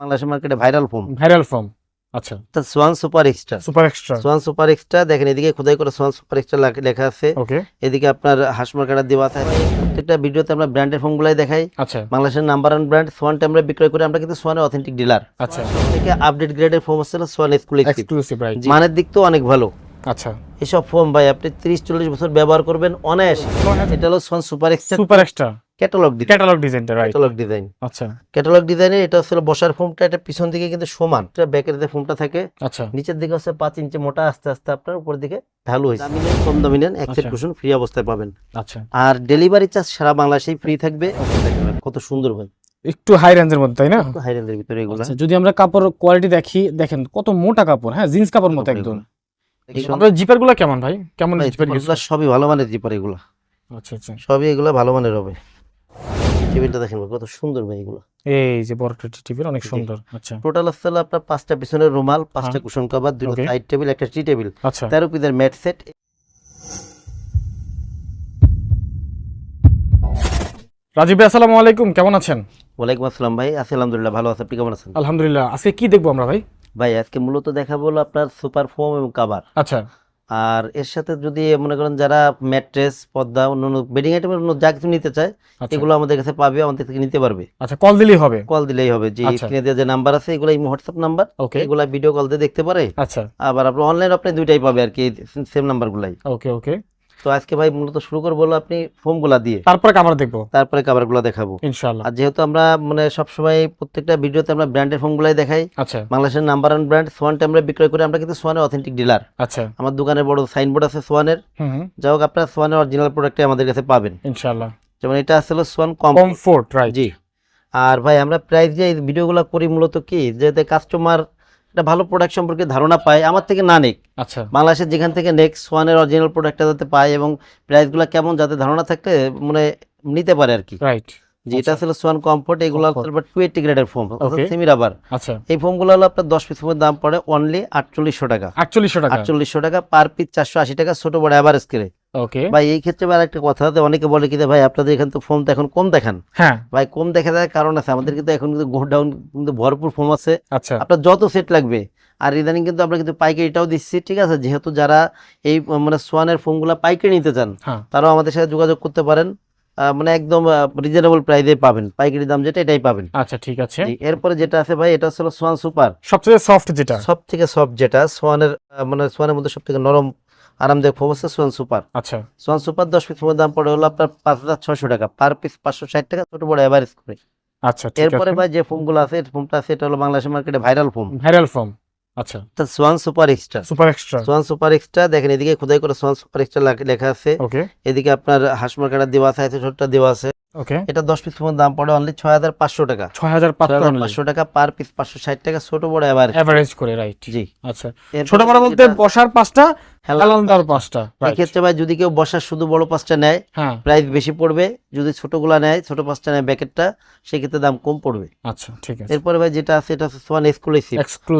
বাংলাদেশের মার্কেটে viral foam viral form আচ্ছা। Swan super extra super extra Swan super extra দেখেন এদিকে খোদাই করে সোয়ান সুপার এক্সট্রা লেখা আছে। ওকে এদিকে আপনার হাঁস মার্কেটা দেওয়া আছে। প্রত্যেকটা ভিডিওতে আমরা ব্র্যান্ডের ফোনগুলাই দেখাই। আচ্ছা। বাংলাদেশের নাম্বার ওয়ান ব্র্যান্ড সোয়ানটা আমরা বিক্রয় করি। আমরা কিন্তু সোয়ানের অথেন্টিক ডিলার আচ্ছা। থেকে আপডেট গ্রেডের ফোন হচ্ছে সোয়ান এক্সক্লুসিভ মানের দিক তো অনেক ভালো। আচ্ছা। এসব ফোন ভাই আপনি তিরিশ চল্লিশ বছর ব্যবহার করবেন অনায়াসে। এটা হলো Swan super extra super extra catalogue design catalogue ডিজাইনটা রাইট ক্যাটালগ ডিজাইন আচ্ছা। ক্যাটালগ ডিজাইনের এটা হচ্ছে বসার ফোমটা এটা পিছন দিকে কিন্তু সমান। এটা ব্যাকের যে ফোমটা থাকে আচ্ছা। নিচের দিকে হচ্ছে পাঁচ ইঞ্চি মোটা আস্তে আস্তে আপনার উপর দিকে হয়েছে। দামি নেন কম দামি নেন। কুশন ফ্রি অবস্থায় পাবেন। আচ্ছা। আর ডেলিভারি চার্জ সারা বাংলাদেশেই ফ্রি থাকবে। কত সুন্দর ভাই। একটু হাই রেঞ্জের মধ্যে তাই না? হাই রেঞ্জের ভিতরে এগুলো। আচ্ছা, যদি আমরা কাপড় কোয়ালিটি দেখি দেখেন কত মোটা কাপড় হ্যাঁ জিন্স কাপড় মতো একদম। আপনার জিপারগুলো কেমন ভাই কেমন জিপার সবই ভালো মানের জিপার এগুলো। আচ্ছা আচ্ছা। সবই এগুলো ভালো মানের হবে। টেবিলটা দেখেন কত সুন্দর ভাই এগুলো। এই যে বড় টিভির অনেক সুন্দর। আচ্ছা। টোটাল আপনার পাঁচটা পিছনের রুমাল পাঁচটা হ্যাঁ। কুশন কভার দুটো সাইড টেবিল একটা টি টেবিল আচ্ছা। তেরো পিসের ম্যাট সেট রাজীব ভাই আসসালামু আলাইকুম কেমন আছেন? ওয়ালাইকুম আসসালাম ভাই আছি আলহামদুলিল্লাহ ভালো আছে আপনি কেমন আছেন? আলহামদুলিল্লাহ আজকে কি দেখব আমরা ভাই? ভাই আজকে মূলত দেখা বলো আপনার সুপার ফোম এবং কাভার আচ্ছা। আর এর সাথে যদি মনে করেন যারা ম্যাট্রেস পর্দা অন্যান্য বেডিং আইটেমের অন্য যা কিছু নিতে চায় আচ্ছা। এগুলো আমাদের কাছে পাবে আমাদের থেকে নিতে পারবে। আচ্ছা কল দিলেই হবে? কল দিলেই হবে যে আচ্ছা। স্ক্রিনে দেওয়া যে নাম্বার আছে এগুলো এই হোয়াটসঅ্যাপ নাম্বার ওকে। এগুলা ভিডিও কল দিয়ে দেখতে পারে। আচ্ছা। আবার আপনার অনলাইন আপনি দুইটাই পাবে আর কি সেম নাম্বারগুলাই ওকে ওকে। তো আজকে ভাই মূলত শুরু করব হলো আপনি ফোমগুলা দিয়ে। তারপরে কাভার দেখব। তারপরে কাভারগুলো দেখাবো। ইনশাআল্লাহ। আর যেহেতু আমরা মানে সবসময় প্রত্যেকটা ভিডিওতে আমরা ব্র্যান্ডের ফোনগুলাই দেখাই আচ্ছা। বাংলাদেশের নাম্বার ওয়ান ব্র্যান্ড সোয়ানটা আমরা বিক্রয় করি আমরা কিন্তু সোয়ানের অথেন্টিক ডিলার আচ্ছা। আমার দোকানের বড় সাইনবোর্ড আছে সোয়ানের যাই হোক আপনার সোয়ানের অরিজিনাল প্রোডাক্টে আমাদের কাছে পাবেন। ইনশাআল্লাহ। যেমন এটা আসলে সোয়ান কম কমফোর্ট রাইট জি। আর ভাই আমরা প্রাইস যে ভিডিওগুলো করি মূলত কি? যাতে কাস্টমার একটা ভালো প্রোডাক্ট সম্পর্কে ধারণা পায় আমার থেকে না নেক। আচ্ছা। বাংলাদেশের যেখান থেকে নেক্সট সোয়ানের অরিজিনাল প্রোডাক্টটা যাতে পায় এবং প্রাইসগুলো কেমন যাতে ধারণা থাকলে মানে নিতে পারে আর কি। রাইট যে এটা আসলে সোয়ান কমফোর্ট এগুলো গ্রেডের ফোম সেমি রাবার আচ্ছা। এই ফোমগুলো হলো আপনার দশ পিস ফোমের দাম পড়ে অনলি আটচল্লিশশো টাকা। আটচল্লিশশো টাকা। আটচল্লিশশো টাকা পার পিস চারশো আশি টাকা ছোট বড় অ্যাভারেজ করে ওকে ভাই এই ক্ষেত্রে ভাই একটা কথা আছে অনেকে বলে কি ভাই আপনাদের এখানে তো ফোন তো এখন কম দেখান। হ্যাঁ। ভাই কম দেখা যায় কারণ আছে। আমাদের কিন্তু এখন কিন্তু গোডাউন কিন্তু ভরপুর ফোন আছে। আচ্ছা। আপনার যত সেট লাগবে। আর ইদানিং কিন্তু আমরা কিন্তু পাইকারিটাও দিচ্ছি ঠিক আছে? যেহেতু যারা এই মানে সোয়ানের ফোনগুলো পাইকারি নিতে চান হ্যাঁ। তারাও আমাদের সাথে যোগাযোগ করতে পারেন। আহ, মানে একদম রিজনেবল প্রাইসে পাবেন। পাইকারি দাম যেটা এটাই পাবেন। আচ্ছা ঠিক আছে। এরপরে যেটা আছে ভাই এটা হচ্ছে সোয়ান সুপার সবচেয়ে সফট যেটা? সব থেকে সফট যেটা সোয়ানের মানে সোয়ানের মধ্যে সব থেকে নরম আরামদায়ক হচ্ছে সোয়ান সুপার। আচ্ছা। সোয়ান সুপার দশ পিস ফোনের দাম পড়ে হলো আপনার পাঁচ হাজার ছয়শো টাকা। পার পিস পাঁচশো ষাট টাকা ছোট বড় অ্যাভারেজ করে। আচ্ছা এরপরে ভাই যে আছে ফোনটা আছে এটা হলো বাংলাদেশের মার্কেটে ভাইরাল ফোন ভাইরাল ফর্ম আচ্ছা। Swan super extra super extra Swan super extra দেখেন এদিকে খোদাই করে সোয়ান সুপার এক্সট্রা লেখা আছে। ওকে এদিকে আপনার হাঁস মার্কেটা দেওয়া আছে দেওয়া আছে। ওকে এটা দশ পিস ফোনের দাম পড়ে অনলি ছয় হাজার পাঁচশো টাকা। ছয় হাজার পাঁচশো পাঁচশো টাকা পার পিস পাঁচশো ষাট টাকা ছোট বড় অ্যাভারেজ করে রাইট জি। আচ্ছা। ছোট বড় বলতে বসার পাঁচটা হেলান- হেলান পাঁচটা এক্ষেত্রে ভাই যদি কেউ বসার শুধু বড় পাঁচটা নেয় হ্যাঁ। প্রাইস বেশি পড়বে। যদি ছোটগুলা নেয় ছোট পাঁচটা নেয় ব্যাকেটটা সেক্ষেত্রে দাম কম পড়বে। আচ্ছা ঠিক আছে। এরপরে ভাই যেটা আছে এটা সোয়ান এক্সক্লুসিভ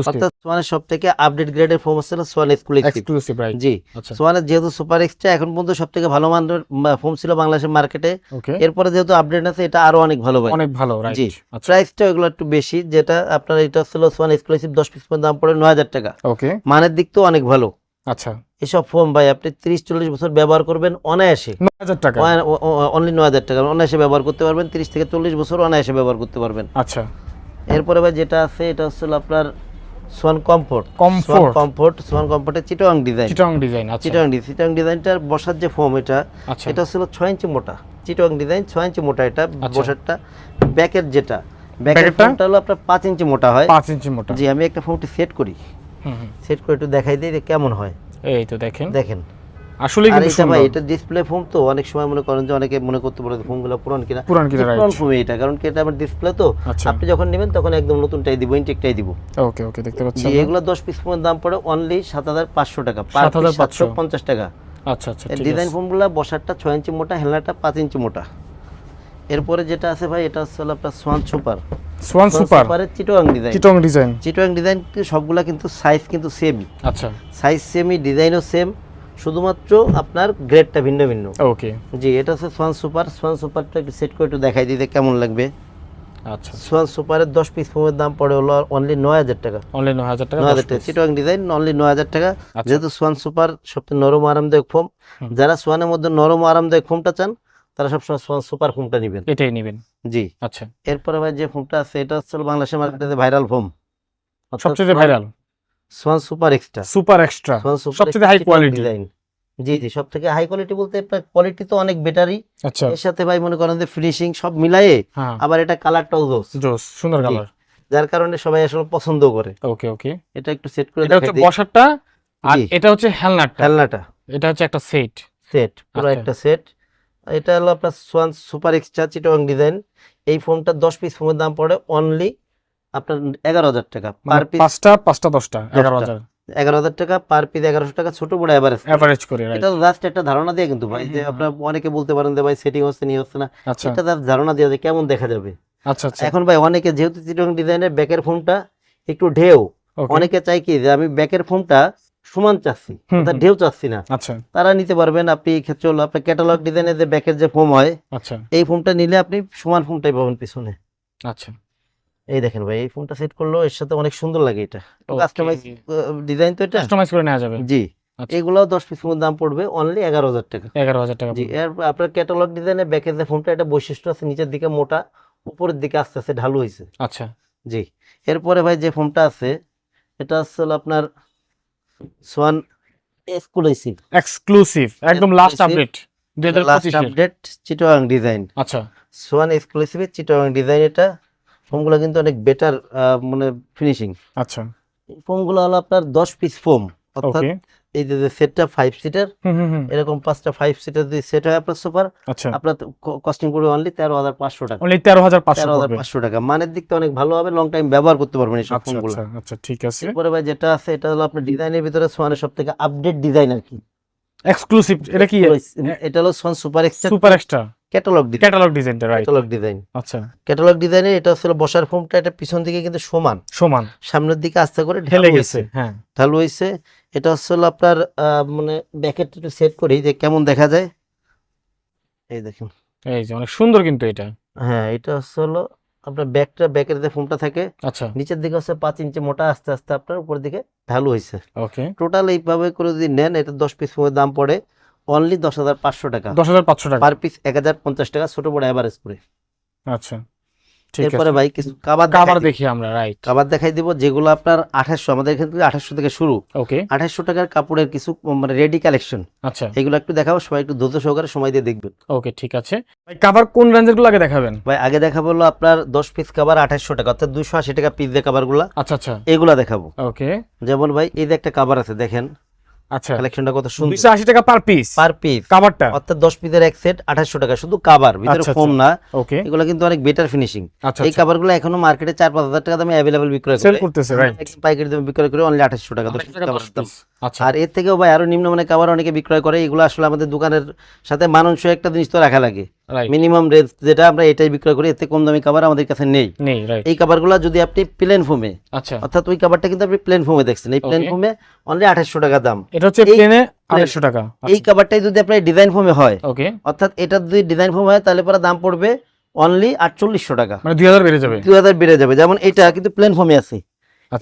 অর্থাৎ সোয়ানের সব থেকে আপডেট গ্রেডের হচ্ছে সোয়ান এক্সক্লুসিভ জি। আচ্ছা। সোয়ানের যেহেতু সুপার এখন পর্যন্ত সব থেকে ভালো মানের ফোন ছিল বাংলাদেশের মার্কেটে এরপরে যেহেতু আপডেট আছে এটা আরও অনেক ভালো ভাই। অনেক ভালো জি। আচ্ছা। প্রাইসটা এগুলো একটু বেশি যেটা আপনার এটা ছিল সোয়ান এক্সক্লুসিভ দশ পিস দাম পড়ে নয় হাজার টাকা। ওকে। মানের দিক তো অনেক ভালো। আচ্ছা। এসব ফোন ভাই আপনি তিরিশ চল্লিশ বছর ব্যবহার করবেন অনায়াসে। টাকা। অনলি নয় হাজার টাকা। অনায়াসে ব্যবহার করতে পারবেন তিরিশ থেকে চল্লিশ বছর অনায়াসে ব্যবহার করতে পারবেন। আচ্ছা। এরপরে ভাই যেটা আছে এটা হচ্ছে আপনার Swan comfort comfort comfort Swan কমফোর্টের চিটোয়াং ডিজাইন চিটং ডিজাইন আচ্ছা। চিটোয়াং ডিজাইন চিটোয়াং ডিজাইনটার বসার যে ফোম এটা আচ্ছা। এটা ছিল ছয় ইঞ্চি মোটা। চিটোয়াং ডিজাইন ছয় ইঞ্চি মোটা এটা আচ্ছা। বসারটা ব্যাকের যেটা। ব্যাকের? ফোমটা হলো আপনার পাঁচ ইঞ্চি মোটা হয়। পাঁচ ইঞ্চি মোটা। জি আমি একটা ফোনটি সেট করি। সেট করে একটু দেখাই দিই কেমন হয়। এই তো দেখেন। দেখেন। আসলে কিন্তু এটা ভাই এটা ডিসপ্লে ফোম তো অনেক সময় মনে করেন যে অনেকে মনে করতে পারে ফোনগুলো পুরান কিনা। পুরান কিনা পুরান ফোম এটা কারণ কি এটা আমার ডিসপ্লে তো। আচ্ছা। আপনি যখন নেবেন তখন একদম নতুনটাই দিব ইনটেকটাই দিব। ওকে ওকে দেখতে পাচ্ছেন এগুলো দশ পিস ফোনের দাম পড়ে অনলি সাত হাজার পাঁচশো টাকা পার 7,500 সাতশো পঞ্চাশ টাকা। আচ্ছা আচ্ছা ঠিক ডিজাইন আছে। ফোনগুলো বসারটা ছয় ইঞ্চি মোটা হেলনাটা পাঁচ ইঞ্চি মোটা। এরপরে যেটা আছে ভাই এটা হচ্ছে আপনার সোয়ান সুপার সোয়ান সুপার সুপারের চিটোয়াং ডিজাইন চিটং ডিজাইন চিটোয়াং ডিজাইন সবগুলা কিন্তু সাইজ কিন্তু সেম আচ্ছা। সাইজ সেমই ডিজাইনও সেম শুধুমাত্র আপনার গ্রেডটা ভিন্ন ভিন্ন। ওকে জি এটা হচ্ছে সোয়ান সুপার সোয়ান সুপারটা একটু সেট করে একটু দেখাই দিতে কেমন লাগবে। আচ্ছা। সোয়ান সুপারের দশ পিস ফোমের দাম পড়ে হলো অনলি নয় হাজার টাকা। অনলি নয় হাজার টাকা নয় হাজার দশ টাকা। চিটং ডিজাইন অনলি নয় হাজার টাকা। আচ্ছা। যেহেতু সোয়ান সুপার সবচেয়ে নরম আরামদায়ক ফোম যারা সোয়ানের মধ্যে নরম আরামদায়ক ফোমটা চান তারা সবসময় সুপার ফোমটা নেবেন। এটাই নেবেন। জি। আচ্ছা। এরপরে ভাই যে ফোমটা আছে এটা হচ্ছে বাংলাদেশের মার্কেটে ভাইরাল ফোম সবচেয়ে viral Swan super extra super extra সবচেয়ে হাই কোয়ালিটি ডিজাইন জি জি সব থেকে হাই কোয়ালিটি বলতে কোয়ালিটি তো অনেক বেটারই আচ্ছা। এর সাথে ভাই মনে করেন যে ফিনিশিং সব মিলায়ে হ্যাঁ। আবার এটা কালারটাও জোস। জোস সুন্দর কালার যার কারণে সবাই আসলে পছন্দ করে। ওকে ওকে। এটা একটু সেট করে দেখাই এটা হচ্ছে বসারটা আর এটা হচ্ছে হেলনাটটা। খেলনাটা এটা হচ্ছে একটা সেট সেট পুরো আচ্ছা। একটা সেট এটা হলো আপনার সোয়ান সুপার এক্সট্রা চিটং ডিজাইন এই ফোনটা দশ পিস ফোনের দাম পড়ে অনলি আপনার এগারো হাজার টাকা। পার মানে পিস পাঁচটা পাঁচটা দশটা এগারো হাজার। এগারো হাজার টাকা পার পিস এগারোশো টাকা ছোট বড় এভারেজ অ্যাভারেজ করে? এটা জাস্ট একটা ধারণা দিয়ে কিন্তু ভাই যে আপনার অনেকে বলতে পারেন যে ভাই সেটিং হচ্ছে নিয়ে হচ্ছে না। আচ্ছা। এটা জাস্ট ধারণা দিয়ে যে কেমন দেখা যাবে। আচ্ছা আচ্ছা। এখন ভাই অনেকে যেহেতু চিটং ডিজাইনের ব্যাকের ফোনটা একটু ঢেউ অনেকে চাই কি যে আমি ব্যাকের ফোনটা সমান চাচ্ছি অর্থাৎ ঢেউ চাচ্ছি না। আচ্ছা। তারা নিতে পারবেন আপনি এই ক্ষেত্রে হলো আপনার ক্যাটালগ ডিজাইনের যে ব্যাকের যে ফোম হয় আচ্ছা। এই ফোনটা নিলে আপনি সমান ফোনটাই পাবেন পিছনে। আচ্ছা। এই দেখেন ভাই এই ফোনটা সেট করলেও এর সাথে অনেক সুন্দর লাগে এটা। কাস্টমাইজ ডিজাইন তো এটা? কাস্টমাইজ করে নেওয়া যাবে। জি। আচ্ছা। এগুলোও দশ পিস ফোনের দাম পড়বে অনলি এগারো হাজার টাকা। এগারো হাজার টাকা জি এর আপনার ক্যাটালগ ডিজাইনের ব্যাকের যে ফোনটা এটা বৈশিষ্ট্য আছে নিচের দিকে মোটা উপরের দিকে আস্তে আস্তে ঢালু হয়েছে আচ্ছা। জি। এরপরে ভাই যে ফোনটা আছে এটা হচ্ছে হলো আপনার সোয়ান এক্সক্লুসিভ। এক্সক্লুসিভ একদম লাস্ট আপডেট লাস্ট আপডেট চিটোয়াং ডিজাইন আচ্ছা। সোয়ান এক্সক্লুসিভ চিটোয়াং ডিজাইন এটা। ফোমগুলো কিন্তু অনেক বেটার মানে ফিনিশিং আচ্ছা। ফোমগুলো হলো আপনার দশ পিস ফোম অর্থাৎ এই যে সেটটা ফাইভ সিটার এরকম পাঁচটা ফাইভ সিটার যদি সেট হয় আপনার সুপার আচ্ছা। আপনার কস্টিং পড়বে অনলি তেরো হাজার পাঁচশো টাকা। অনলি তেরো হাজার তেরো হাজার পাঁচশো টাকা। মানের দিক থেকে অনেক ভালো হবে লং টাইম ব্যবহার করতে পারবেন এই সব আচ্ছা ফোনগুলো আচ্ছা আচ্ছা ঠিক আছে। এরপরে ভাই যেটা আছে এটা হলো আপনার ডিজাইনের ভিতরে সোয়ানের সব থেকে আপডেট ডিজাইন আর কি। এক্সক্লুসিভ এটা কি? এটা হলো Swan super extra super extra catalogue design catalogue ডিজাইনটা রাইট ক্যাটালগ ডিজাইন আচ্ছা। ক্যাটালগ ডিজাইনে এটা হচ্ছে বসার ফোমটা এটা পিছন দিকে কিন্তু সমান। সমান। সামনের দিকে আস্তে করে ঢেলে গেছে হ্যাঁ। ঢালু হয়েছে। এটা হচ্ছে হলো আপনার মানে ব্যাকেট একটু সেট করি যে কেমন দেখা যায়। এই দেখুন। এই যে অনেক সুন্দর কিন্তু এটা। হ্যাঁ এটা হলো আপনার ব্যাকটা ব্যাকের যে ফোমটা থাকে আচ্ছা। নিচের দিকে হচ্ছে পাঁচ ইঞ্চি মোটা আস্তে আস্তে আপনার উপর দিকে ঢালু হয়েছে। ওকে। টোটাল এইভাবে করে যদি নেন এটা দশ পিস ফোমের দাম পড়ে অনলি দশ হাজার পাঁচশো টাকা। দশ হাজার পাঁচশো টাকা। পার পিস এক হাজার পঞ্চাশ টাকা ছোট বড় অ্যাভারেজ করে। আচ্ছা। এরপরে ভাই কিছু কাবার কাবার দেখি আমরা রাইট কাবার দেখাই দিব যেগুলো আপনার আঠাশশো আমাদের এখান থেকে আঠাশশো থেকে শুরু। ওকে আঠাশশো টাকার কাপড়ের কিছু মানে রেডি কালেকশন আচ্ছা। এগুলো একটু দেখাবো সবাই একটু দ্রুত সহকারে সময় দিয়ে দেখবেন। ওকে ঠিক আছে। ভাই কাবার কোন রেঞ্জেরগুলো আগে দেখাবেন? ভাই আগে দেখাবো হলো আপনার দশ পিস কাবার আঠাশশো টাকা অর্থাৎ দুশো আশি টাকা পিস দিয়ে কাবারগুলা। আচ্ছা আচ্ছা। এগুলা দেখাবো। ওকে যেমন ভাই এই যে একটা কাবার আছে দেখেন। আচ্ছা। কালেকশনটা কত সুন্দর। দুইশো আশি টাকা পার পিস পার পিস কভারটা অর্থাৎ দশ পিসের এক সেট 2800 টাকা। শুধু কভার ভিতরে আচ্ছা, ফোম না। ওকে এগুলো কিন্তু অনেক বেটার ফিনিশিং আচ্ছা এই কভারগুলো এখনও মার্কেটে চার পাঁচ হাজার টাকা দামে अवेलेबल বিক্রয় সেল করতেছে রাইট পাইকারি দামে বিক্রয় করে অনলি 2800 টাকা 10 টাকা দাম। আচ্ছা। আর এর থেকেও ভাই আরও নিম্নমানের কভার অনেকে বিক্রয় করে। এগুলো আসলে আমাদের দোকানের সাথে মানানসই একটা জিনিস তো রাখা লাগে। মিনিমাম রেট যেটা আমরা এটাই বিক্রয় করি এতে কম দামি কাবার আমাদের কাছে নেই। নেই রাইট এই কাবারগুলো যদি আপনি প্লেন ফোমে আচ্ছা। অর্থাৎ ওই কাবারটা কিন্তু আপনি প্লেন ফোমে দেখছেন। এই প্লেন. ফোমে অনলি আঠাশশো টাকা দাম। এটা হচ্ছে প্লেনে আড়াইশো টাকা। এই কাবারটাই যদি আপনার ডিজাইন ফোমে হয় ওকে অর্থাৎ এটা যদি ডিজাইন ফোম হয় তাহলে পরে দাম পড়বে অনলি আটচল্লিশশো টাকা। মানে দুই হাজার বেড়ে যাবে। দুই হাজার বেড়ে যাবে। যেমন এটা কিন্তু প্লেন ফোমে আছে।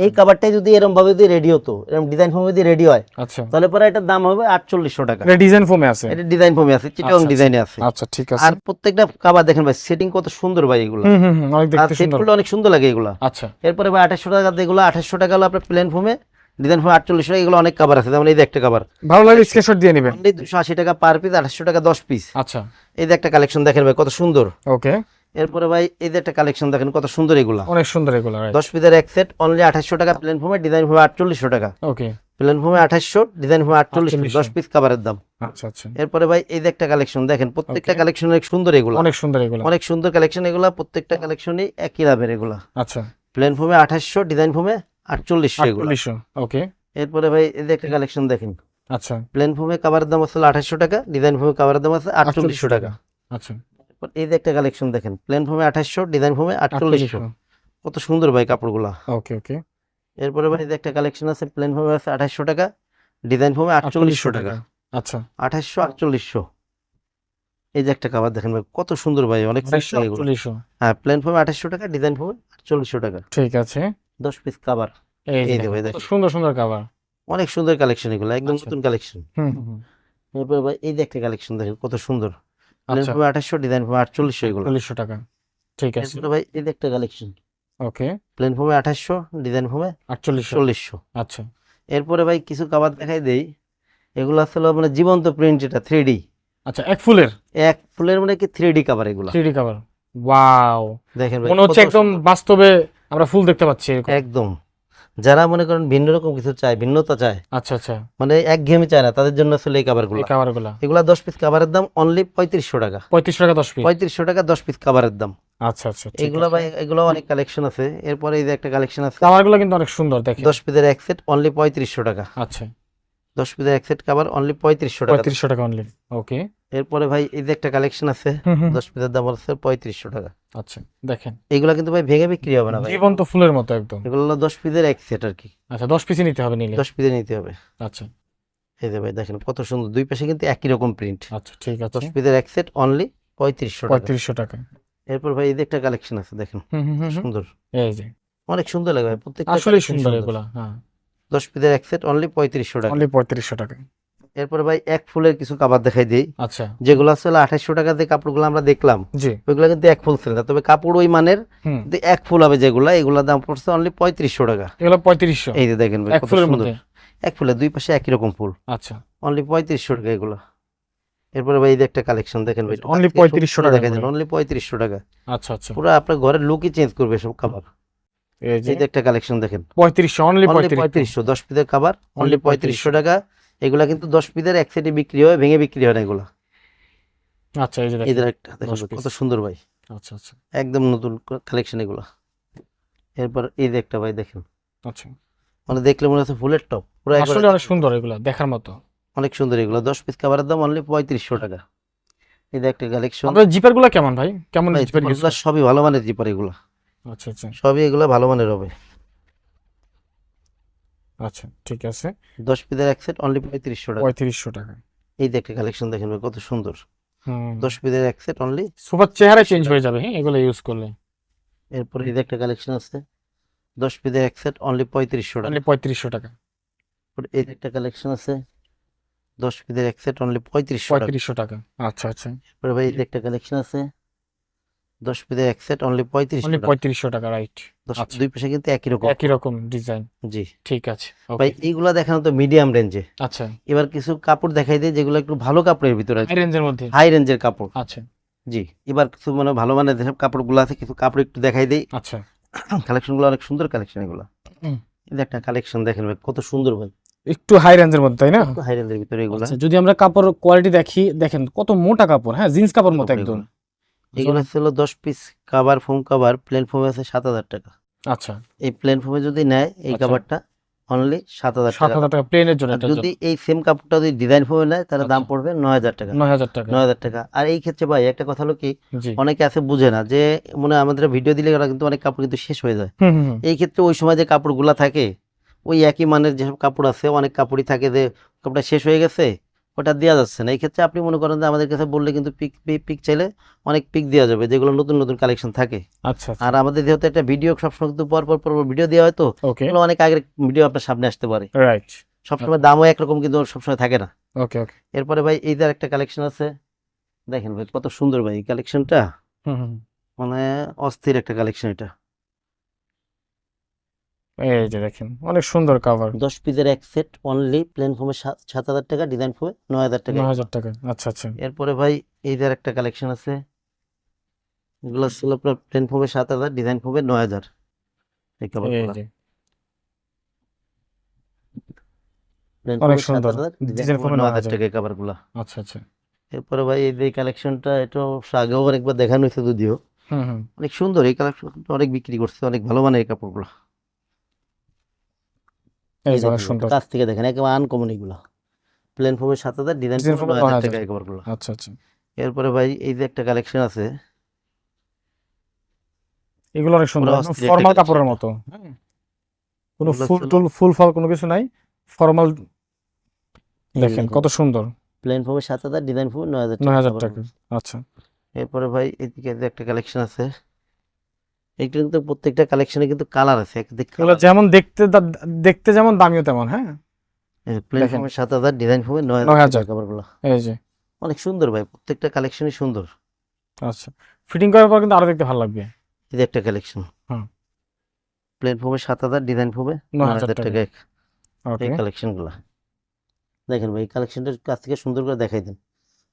এই কাবারটাই যদি এরকম ভাবে যদি রেডি হতো এরকম ডিজাইন ফোমে যদি রেডি হয় আচ্ছা। তাহলে পরে এটার দাম হবে আটচল্লিশশো টাকা। এটা ডিজাইন ফর্মে আছে? এটা ডিজাইন ফর্মে আছে চিটং আচ্ছা, ডিজাইনে আছে। আচ্ছা ঠিক আছে। আর প্রত্যেকটা কাবার দেখেন ভাই সেটিং কত সুন্দর ভাই এগুলো। হুম হুম অনেক দেখতে সুন্দর। করলে অনেক সুন্দর লাগে এগুলো। আচ্ছা। এরপরে ভাই আঠাশশো টাকা যেগুলো আঠাশশো টাকা হলো আপনার প্লেন ফর্মে ডিজাইন ফোমে আটচল্লিশশো টাকা এগুলো অনেক কাবার আছে। যেমন এই যে একটা কাবার ভালো লাগলে স্ক্রিনশট দিয়ে নেবেন। দুশো আশি টাকা পার পিস আঠাশশো টাকা দশ পিস আচ্ছা। এই যে একটা কালেকশন দেখেন ভাই কত সুন্দর। ওকে এরপরে ভাই এই যে একটা কালেকশন দেখেন কত সুন্দর এগুলা। অনেক সুন্দর এগুলো দশ পিসের এক সেট অনলি আঠাশশো টাকা প্লেন ফোমে ডিজাইন ফোমে আটচল্লিশশো টাকা। ওকে প্লেন ফোমে আঠাশশো ডিজাইন ফোমে আটচল্লিশশো 4800 দশ পিস কাবারের দাম। আচ্ছা আচ্ছা। এরপরে ভাই এই যে একটা কালেকশন দেখেন প্রত্যেকটা কালেকশন অনেক সুন্দর এগুলা। অনেক সুন্দর এগুলো। অনেক সুন্দর কালেকশন এগুলা প্রত্যেকটা কালেকশনই একই লাভের এগুলা। আচ্ছা। প্লেন ফোমে আঠাশশো ডিজাইন ফোমে আটচল্লিশশো এগুলা। ওকে এরপরে ভাই এই যে একটা কালেকশন দেখেন। আচ্ছা। প্লেন ফোমে কাবারের দাম আছে আঠাশশো টাকা ডিজাইন ফোমে কাবারের দাম আছে আটচল্লিশশো টাকা। আচ্ছা। এই যে একটা কালেকশন দেখেন প্লেন ফোমে আঠাশশো ডিজাইন ফোমে আটচল্লিশশো। কত সুন্দর ভাই কাপড়গুলা। ওকে ওকে এরপরে ভাই যে একটা কালেকশন আছে প্লেন ফোমে আছে আঠাশশো টাকা ডিজাইন ফোমে আটচল্লিশশো টাকা। আচ্ছা। আঠাশশো আটচল্লিশশো। এই যে একটা কাভার দেখেন ভাই কত সুন্দর ভাই অনেক হ্যাঁ প্লেন ফোমে আঠাশশো টাকা ডিজাইন ফোমে আটচল্লিশশো টাকা। ঠিক আছে। দশ পিস কাভার এই যে ভাই সুন্দর সুন্দর কাভার অনেক সুন্দর কালেকশন এগুলো একদম আচ্ছা। নতুন কালেকশন হুম। এরপরে ভাই এই যে একটা কালেকশন দেখেন কত সুন্দর। আচ্ছা। আঠাশশো ডিজাইন আটচল্লিশশো এগুলো। টাকা। ঠিক আছে। এরপরে ভাই এই একটা কালেকশন ওকে। প্লেন আঠাশশো ডিজাইন আটচল্লিশশো। চল্লিশশো। আচ্ছা। এরপরে ভাই কিছু কাভার দেখাই দেই। এগুলো আসলে মানে জীবন্ত প্রিন্ট যেটা থ্রি ডি আচ্ছা এক ফুলের? এক ফুলের মানে কি থ্রি ডি কাভার এগুলো? থ্রি কাভার ওয়াও দেখেন ভাই, মনে হচ্ছে একদম বাস্তবে আমরা ফুল দেখতে পাচ্ছি একদম। যারা মনে করেন ভিন্ন রকম কিছু চায় ভিন্নতা চায় আচ্ছা আচ্ছা। মানে এক ঘেমে চায় না তাদের জন্য আসলে এই কাভারগুলো এই কাভারগুলা এগুলা দশ পিস কাভারের দাম অনলি পঁয়ত্রিশশো টাকা। পঁয়ত্রিশ টাকা দশ পিস পঁয়ত্রিশশো টাকা দশ পিস কাভারের দাম। আচ্ছা আচ্ছা এগুলো ভাই এগুলো অনেক কালেকশন আছে। এরপরে এই যে একটা কালেকশন আছে। কাভারগুলো কিন্তু অনেক সুন্দর দেখে দশ পিসের এক সেট অনলি পঁয়ত্রিশশো টাকা। আচ্ছা। দশ পিসের এক সেট কাভার অনলি পঁয়ত্রিশশো টাকা। পঁয়ত্রিশশো টাকা অনলি ওকে এরপরে ভাই এই যে একটা কালেকশন আছে দশ পিসের দাম হচ্ছে পঁয়ত্রিশশো টাকা। আচ্ছা দেখেন। এগুলা কিন্তু ভাই ভেঙে বিক্রি হবে না ভাই। জীবন্ত ফুলের মতো একদম। এগুলো দশ পিসের এক সেট আর কি। আচ্ছা দশ পিসই নিতে হবে নিলে? দশ পিসে নিতে হবে। আচ্ছা। এই যে ভাই দেখেন কত সুন্দর দুই পাশে কিন্তু একই রকম প্রিন্ট আচ্ছা ঠিক আছে। দশ পিসের এক সেট অনলি পঁয়ত্রিশশো টাকা। পঁয়ত্রিশশো টাকা। এরপর ভাই এই যে একটা কালেকশন আছে দেখেন। সুন্দর। এই যে। অনেক সুন্দর লাগে ভাই প্রত্যেকটা আসলে সুন্দর এগুলা হ্যাঁ। দশ পিসের এক সেট অনলি পঁয়ত্রিশশো টাকা। অনলি পঁয়ত্রিশশো টাকা। এরপরে ভাই এক ফুলের কিছু কাবার দেখাই দিই। আচ্ছা। যেগুলো আসলে আঠাশশো টাকা যে কাপড়গুলো আমরা দেখলাম ওইগুলো কিন্তু এক ফুল ছিল না তবে কাপড় ওই মানের এক ফুল হবে যেগুলা এগুলোর দাম পড়ছে অনলি পঁয়ত্রিশশো টাকা। এগুলো পঁয়ত্রিশশো। এই যে দেখেন ভাই এক কত ফুলের সুন্দর। মধ্যে? এক ফুলের দুই পাশে একই রকম ফুল। আচ্ছা। অনলি পঁয়ত্রিশশো টাকা এগুলো। এরপরে ভাই এই একটা কালেকশন দেখেন ভাই অনলি 3500 টাকা দেখাই দেন অনলি পঁয়ত্রিশশো টাকা। আচ্ছা আচ্ছা। পুরো আপনার ঘরের লুকই চেঞ্জ করবে সব কাবার। এই যে একটা কালেকশন দেখেন। পঁয়ত্রিশশো অনলি অনলি পঁয়ত্রিশশো দশ পিসের কাবার অনলি পঁয়ত্রিশশো টাকা। এগুলা কিন্তু দশ পিসের এক সেটে বিক্রি হয় ভেঙে বিক্রি হয় না এগুলা। আচ্ছা এই যে এই একটা দেখেন 10 ভাই, কত সুন্দর ভাই। আচ্ছা আচ্ছা। একদম নতুন কালেকশন এগুলা। এরপর এই যে একটা ভাই দেখেন। আচ্ছা। মানে দেখলে মনে হচ্ছে ফুলের টপ। পুরো আসলে অনেক সুন্দর এগুলা দেখার মতো। অনেক সুন্দর এগুলো। দশ পিস কাভারের দাম অনলি পঁয়ত্রিশশো টাকা। এই যে একটা কালেকশন আপনার জিপারগুলা কেমন ভাই? কেমন জিপার সবই ভালো মানের জিপার এগুলো। আচ্ছা আচ্ছা। সবই এগুলো ভালো মানের হবে। আচ্ছা ঠিক আছে। দশ পিসের এক সেট অনলি পঁয়ত্রিশশো টাকা। পঁয়ত্রিশশো টাকা। এই যে একটা কালেকশন দেখেন ভাই, কত সুন্দর। হুম। দশ পিসের এক সেট অনলি সুপার চেহারা চেঞ্জ হয়ে যাবে হ্যাঁ এগুলো ইউজ করলে। এরপরে এই যে একটা কালেকশন আছে দশ পিসের এক সেট অনলি পঁয়ত্রিশশো টাকা। অনলি পঁয়ত্রিশশো টাকা। এরপরে এই যে একটা কালেকশন আছে দশ পিসের এক সেট অনলি পঁয়ত্রিশশো টাকা। পঁয়ত্রিশশো টাকা। আচ্ছা আচ্ছা। এরপরে ভাই এই যে একটা কালেকশন আছে দশ পিসের এক সেট অনলি পঁয়ত্রিশশো অনলি টাকা। পঁয়ত্রিশশো টাকা রাইট আচ্ছা। দুই পাশে কিন্তু একই রকম। একই রকম ডিজাইন জি। ঠিক আছে ভাই এইগুলা দেখানো তো মিডিয়াম রেঞ্জে আচ্ছা। এবার কিছু কাপড় দেখাই দেয় যেগুলো একটু ভালো কাপড়ের ভিতরে হাই রেঞ্জের মধ্যে? হাই রেঞ্জের কাপড়। আচ্ছা। জি। এবার কিছু মানে ভালো মানের যেসব কাপড়গুলো আছে কিছু কাপড় একটু দেখাই দেই। আচ্ছা। কালেকশনগুলো অনেক সুন্দর কালেকশন এগুলো। একটা কালেকশন দেখেন ভাই কত সুন্দর ভাই। একটু হাই রেঞ্জের মধ্যে তাই না? হাই রেঞ্জের ভিতরে এগুলো। আচ্ছা যদি আমরা কাপড় কোয়ালিটি দেখি দেখেন কত মোটা কাপড় হ্যাঁ জিন্স কাপড় মতো একদম। এগুলো ছিল দশ piece cover foam cover plain ফোমে আছে সাত হাজার টাকা। আচ্ছা। এই প্লেন ফোমে যদি নেয় এই আচ্ছা। কাভারটা অনলি সাত হাজার সাত টাকা। হাজার টাকা প্লেনের জন্য আর যদি এই সেম কাপড়টা যদি ডিজাইন ফোমে নেয় তাহলে দাম আচ্ছা। পড়বে নয় হাজার টাকা। নয় হাজার টাকা। নয় হাজার টাকা। আর এই ক্ষেত্রে ভাই একটা কথা হলো কি অনেকে আছে বুঝে না যে মনে আমাদের ভিডিও দিলে ওরা কিন্তু অনেক কাপড় কিন্তু শেষ হয়ে যায়। এই ক্ষেত্রে ওই সময় যে কাপড়গুলা থাকে ওই একই মানের যেসব কাপড় আছে অনেক কাপড়ই থাকে যে কাপড়টা শেষ হয়ে গেছে ওটা দেওয়া যাচ্ছে না। এই ক্ষেত্রে আপনি মনে করেন যে আমাদের কাছে বললে কিন্তু পিক পিক চাইলে অনেক পিক দেওয়া যাবে যেগুলো নতুন নতুন কালেকশন থাকে। আচ্ছা আর আমাদের যেহেতু একটা ভিডিও সবসময় কিন্তু পর পর পর ভিডিও দেওয়া হয় তো ওকে এগুলো অনেক আগের ভিডিও আপনার সামনে আসতে পারে। রাইট সবসময় দামও একরকম কিন্তু সবসময় থাকে না। ওকে ওকে এরপরে ভাই এই যে একটা কালেকশন আছে। দেখেন ভাই কত সুন্দর ভাই এই কালেকশনটা মানে অস্থির একটা কালেকশন এটা। এই যে দেখেন অনেক সুন্দর কাভার দশ পিসের এক সেট অনলি প্লেন ফোমে সাত হাজার টাকা ডিজাইন ফোমে নয় হাজার টাকা। নয় হাজার টাকা আচ্ছা আচ্ছা। এরপরে ভাই এই যে একটা কালেকশন আছে। এগুলো ছিল আপনার প্লেন ফোমে সাত হাজার ডিজাইন ফোমে নয় হাজার। এই যে। অনেক সুন্দর। ডিজাইন ফোমে নয় হাজার 9,000 টাকা এই কাপড়গুলো আচ্ছা আচ্ছা। এরপরে ভাই এই যে কালেকশনটা এটা আগেও অনেকবার দেখানো হয়েছে যদিও। হুম হুম। অনেক সুন্দর এই কালেকশন অনেক বিক্রি করছে অনেক ভালো মানের এই কাপড়গুলো। এই এই যে অনেক দেখেন, সুন্দর কাছ থেকে দেখেন একেবারে আনকমন এগুলো। প্লেন ফোমে সাত হাজার ডিজাইন Design ফোমে foam নয় হাজার 9,000 টাকা এই কাপড়গুলো আচ্ছা আচ্ছা। এরপরে ভাই এই যে একটা কালেকশন আছে। এগুলো অনেক সুন্দর। ফর্মাল কাপড়ের মতো। কোনো ফুল টুল ফুল ফল কোনো কিছু নাই। ফর্মাল দেখেন। কত সুন্দর। প্লেন সাত হাজার ডিজাইন ফোমে নয় হাজার টাকা আচ্ছা। এরপরে ভাই এদিকে একটা কালেকশন আছে। এইটা কিন্তু প্রত্যেকটা কালেকশনে কিন্তু কালার আছে যেমন দেখতে দেখতে যেমন দামিও তেমন হ্যাঁ? প্লেন দেখেন। সাত হাজার ডিজাইন ফোমে নয় নয় হাজার। হাজার। কাপড়গুলো এই যে। অনেক সুন্দর ভাই প্রত্যেকটা কালেকশনই সুন্দর। আচ্ছা। ফিটিং করার পর কিন্তু আরও দেখতে ভালো লাগবে। এই যে একটা কালেকশন হুম। প্লেন ফোমে সাত হাজার ডিজাইন ফোমে নয় নয় হাজার হাজার টাকা। টাকা এই কালেকশনগুলো দেখেন ভাই কালেকশনটা কাছ থেকে সুন্দর করে দেখাই দেন।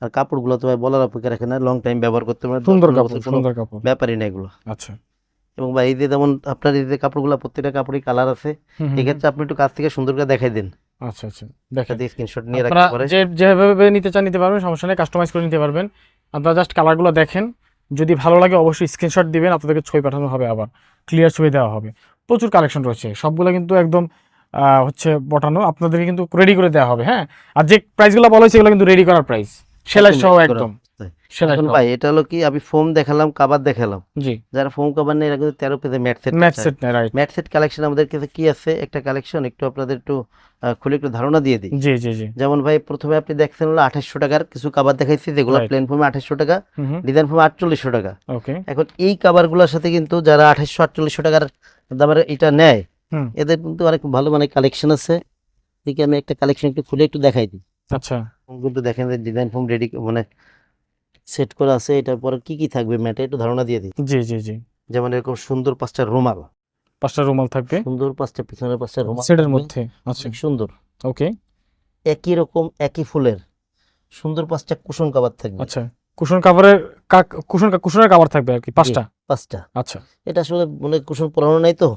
আর কাপড়গুলো তো ভাই বলার অপেক্ষা রাখে না লং টাইম ব্যবহার করতে পারে সুন্দর কাপড় সুন্দর কাপড়। ব্যাপারই না এগুলো। আচ্ছা। এবং ভাই এই যে যেমন আপনার এই যে কাপড়গুলো প্রত্যেকটা কাপড়ই কালার আছে এক্ষেত্রে আপনি একটু কাছ থেকে সুন্দর করে দেখাই দেন। আচ্ছা আচ্ছা দেখেন। সাথে স্ক্রিনশট নিয়ে রাখতে পারে। যে যেভাবে নিতে চান নিতে পারবেন সমস্যা নেই কাস্টমাইজ করে নিতে পারবেন। আপনারা জাস্ট কালারগুলো দেখেন। যদি ভালো লাগে অবশ্যই স্ক্রিনশট দিবেন আপনাদেরকে ছবি পাঠানো হবে আবার। ক্লিয়ার ছবি দেওয়া হবে। প্রচুর কালেকশন রয়েছে। সবগুলো কিন্তু একদম হচ্ছে বটানো। আপনাদেরকে কিন্তু রেডি করে দেওয়া হবে হ্যাঁ? আর যে প্রাইসগুলো বলা হয়েছে এগুলো কিন্তু রেডি করার প্রাইস সেলাই সহ একদম। এখন ভাই এটা হলো কি আমি ফোম দেখালাম কাবার দেখালাম। জি। যারা ফোম কাবার নেই এরা কিন্তু তেরো পেজে ম্যাট সেট ম্যাচ সেট নেই রাইট ম্যাট সেট কালেকশন আমাদের কাছে কি আছে? একটা কালেকশন একটু আপনাদের একটু খুলে একটু ধারণা দিয়ে দিই। জি জি জি। যেমন ভাই প্রথমে আপনি দেখছেন হলো আঠাশশো টাকার কিছু কাবার দেখাইছি যেগুলো প্লেন ফোমে আঠাশশো টাকা ডিজাইন ফোমে আটচল্লিশশো টাকা। ওকে এখন এই কাভারগুলোর সাথে কিন্তু যারা আঠাশশো আটচল্লিশশো টাকার দামের এটা নেয় এদের কিন্তু অনেক ভালো মানে কালেকশন আছে। আমি একটা কালেকশন একটু খুলে একটু দেখাই দিই। আচ্ছা। কিন্তু দেখেন ডিজাইন ফর্ম রেডি মানে সেট করা আছে এটার পরে কি কি থাকবে ম্যাটে একটু ধারণা দিয়ে দিই। জি জি জি। যেমন এরকম সুন্দর পাঁচটা রুমাল। পাঁচটা রুমাল থাকবে? সুন্দর পাঁচটা পিছনের পাঁচটা রুমাল সেটের মধ্যে আচ্ছা। সুন্দর। ওকে। একই রকম একই ফুলের। সুন্দর পাঁচটা কুশন কাবার থাকবে। আচ্ছা। কুশন কাভারের কুশন কুশনের কাভার থাকবে আর কি পাঁচটা? পাঁচটা। আচ্ছা। এটা আসলে মানে কুশন পরানো নাই তো?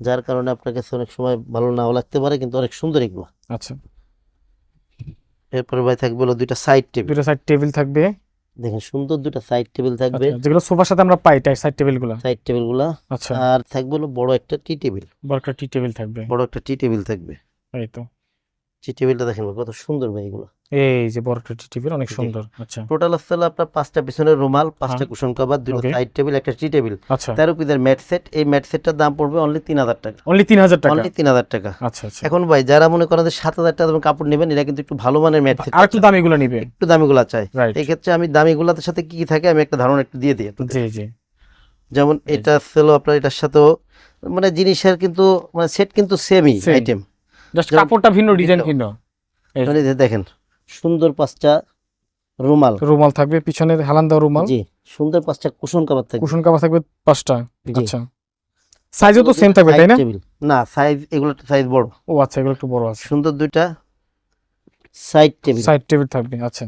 যার কারণে আপনার কাছে অনেক সময় ভালো নাও লাগতে পারে কিন্তু অনেক সুন্দর এগুলো। আচ্ছা। এরপরে ভাই থাকবে হলো দুইটা সাইড টেবিল দুটো সাইড টেবিল থাকবে। দেখেন সুন্দর দুটো সাইড টেবিল থাকবে। আচ্ছা, যেগুলো সোফার সাথে আমরা পাই টাই সাইড টেবিলগুলো সাইড টেবিলগুলো আচ্ছা। আর থাকবে হলো বড় একটা টি টেবিল বড় একটা টি টেবিল থাকবে। বড় একটা টি টেবিল থাকবে। এই তো। টি টেবিলটা দেখেন কত সুন্দর ভাই এগুলো। এই যে বড় টি টেবিল অনেক সুন্দর। আচ্ছা। টোটাল আসছে আপনার পাঁচটা পিছনের রুমাল পাঁচটা হ্যাঁ। কুশন কভার দুটো. সাইড টেবিল একটা টি টেবিল আচ্ছা। তেরো পিসের ম্যাট সেট এই ম্যাট সেটটার দাম পড়বে অনলি তিন হাজার টাকা। অনলি তিন হাজার টাকা? অনলি তিন হাজার টাকা। আচ্ছা আচ্ছা। এখন ভাই যারা মনে করেন যে সাত হাজার টাকা কাপড় নেবেন এরা কিন্তু একটু ভালো মানের ম্যাট সেট আর একটু দাম এগুলো নিবে। একটু দামিগুলা চাই রাইট এই ক্ষেত্রে আমি দামিগুলার সাথে কি কি থাকে আমি একটা ধারণা একটু দিয়ে দিই জি জি। যেমন এটা ছিল আপনার এটার সাথেও মানে জিনিসের কিন্তু মানে সেট কিন্তু সেমই আইটেম জাস্ট কাপড়টা ভিন্ন ডিজাইন ভিন্ন। দেখেন সুন্দর পাঁচটা রুমাল। রুমাল থাকবে পিছনে হেলান দেওয়া রুমাল। জি সুন্দর পাঁচটা কুশন কাভার থাকবে। কুশন কাভার থাকবে পাঁচটা। আচ্ছা। সাইজও তো সেম থাকবে তাই না? না সাইজ এগুলো সাইজ বড়। ও আচ্ছা এগুলো একটু বড় আছে। সুন্দর দুইটা সাইড টেবিল সাইড টেবিল থাকবে আচ্ছা।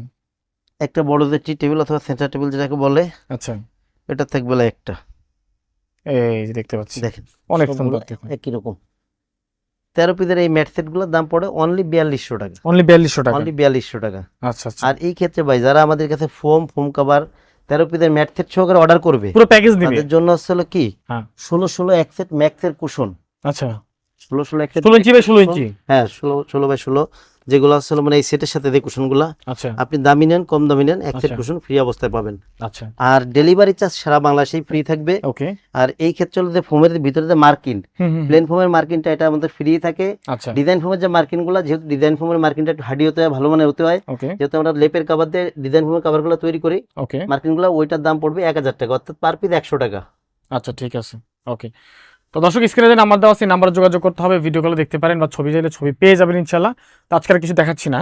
একটা বড় যে টি টেবিল অথবা সেন্টার টেবিল যেটাকে বলে আচ্ছা। এটা থাকবে একটা। এই দেখতে পাচ্ছি। দেখেন অনেক সুন্দর একই রকম। তেরো পিসের এই ম্যাট সেটগুলোর দাম পড়ে অনলি বিয়াল্লিশশো টাকা। অনলি বিয়াল্লিশশো টাকা। অনলি বিয়াল্লিশশো টাকা। আচ্ছা আচ্ছা। আর এই ক্ষেত্রে ভাই যারা আমাদের কাছে ফোম ফোম কাভার তেরো পিসের ম্যাট সেট সহকারে অর্ডার করবে পুরো প্যাকেজ দিবে? তাদের জন্য হচ্ছে হলো কি? হ্যাঁ। ষোলো ষোলো এক সেট ম্যাক্সের কুশন আচ্ছা। ষোলো ষোলো এক সেট ষোলো ইঞ্চি বাই ষোলো ইঞ্চি? হ্যাঁ ষোলো ষোলো বাই ষোলো। যেগুলো হলো মানে এই সেটের সাথে যে কুশনগুলা আচ্ছা। আপনি দামি নেন কম দামি নেন এক সেট আচ্ছা। কুশন ফ্রি অবস্থায় পাবেন। আচ্ছা। আর ডেলিভারি চার্জ সারা বাংলাদেশেই ফ্রি থাকবে। ওকে। আর এই ক্ষেত্রে যে ফোমের ভিতরে যে মার্কিন। প্লেন ফোমের মার্কিনটা এটা আমাদের ফ্রি থাকে। আচ্ছা। ডিজাইন ফোমের যে মার্কিনগুলো যেহেতু ডিজাইন ফোমের মার্কিনটা একটু হাডি হতে হয় ভালো মানের হতে হয় ওকে। যেহেতু আমরা লেপের কাভার দিয়ে ডিজাইন ফোমের কাভারগুলো তৈরি করি ওকে। মার্কিনগুলো ওইটার দাম পড়বে এক হাজার টাকা অর্থাৎ পার পিস একশো টাকা। আচ্ছা ঠিক আছে। ওকে। তো দর্শক স্ক্রিনে যে নাম্বার দেওয়া সেই নাম্বার যোগাযোগ করতে হবে। ভিডিও কলে দেখতে পারেন বা ছবি চাইলে ছবি পেয়ে যাবেন ইনশাল্লাহ তো আজকে আর কিছু দেখাচ্ছি না।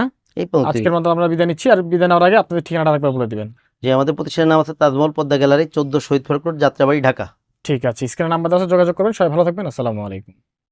আজকের মতো আমরা বিদায় নিচ্ছি। আর বিদায় নেওয়ার আগে আপনাদের ঠিকানাটা আরেকবার বলে দিবেন। যে আমাদের প্রতিষ্ঠানের নাম আছে তাজমহল পদ্মা গ্যালারি চোদ্দ শহীদ ফরক রোড যাত্রাবাড়ি ঢাকা। ঠিক আছে স্ক্রিনে নাম্বার দেওয়া যোগাযোগ করবেন। সবাই ভালো থাকবেন। আসসালামু আলাইকুম।